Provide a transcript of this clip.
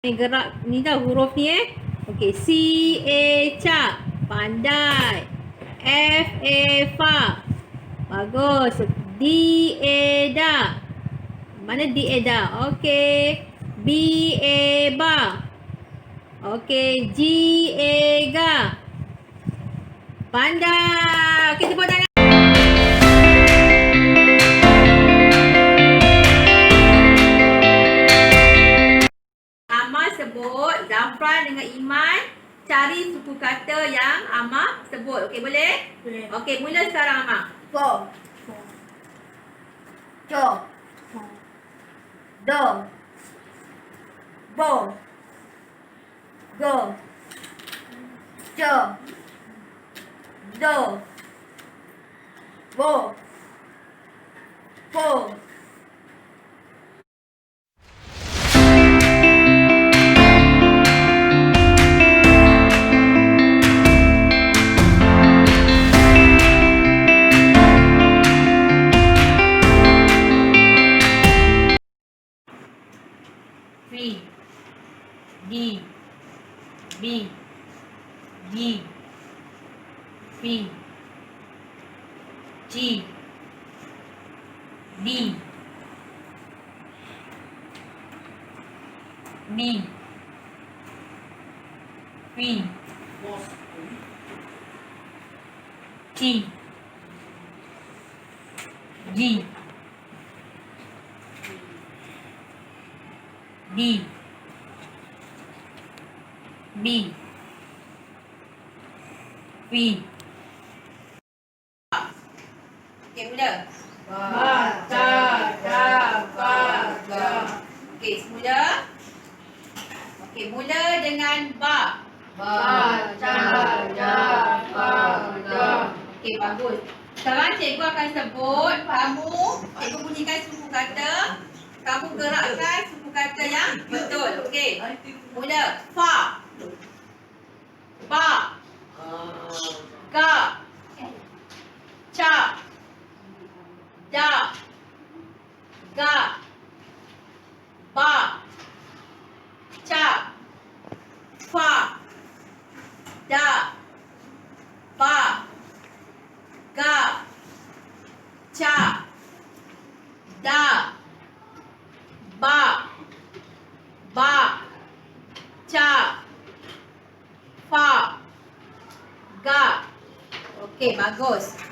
makin gerak ni tau huruf ni eh. Okey, C A ca. Pandai. F A fa. Bagus. D A da. Mana D A da? Okey. B A ba. Okey, G A ga. Pandai. Okey, tepuk tangan. Sebut Zafran dengan Iman cari suku kata yang Amar sebut. Okey, boleh? Boleh. Okey, mula sekarang Amar. Bo. Jo. Do. Bo. Go. Jo. Do. Bo. Po. D B. G. P. G. D B. P. T. G. D B P Okey, mula. Baca, baca. Okey, semula. Okey, mula dengan ba. Baca, baca. Okey, bagus. Sekarang cikgu akan sebut kamu, cikgu bunyikan suku kata. Kamu gerakkan suku kata yang betul. Okey. Mula. Fa. Ba. Ga. Ca. Da. Ga. Ba. Ca. Fa. Da. Ba. Ga. Ca. Da. Ba. Ba. Ca. Fa. Ga. Okey, bagus.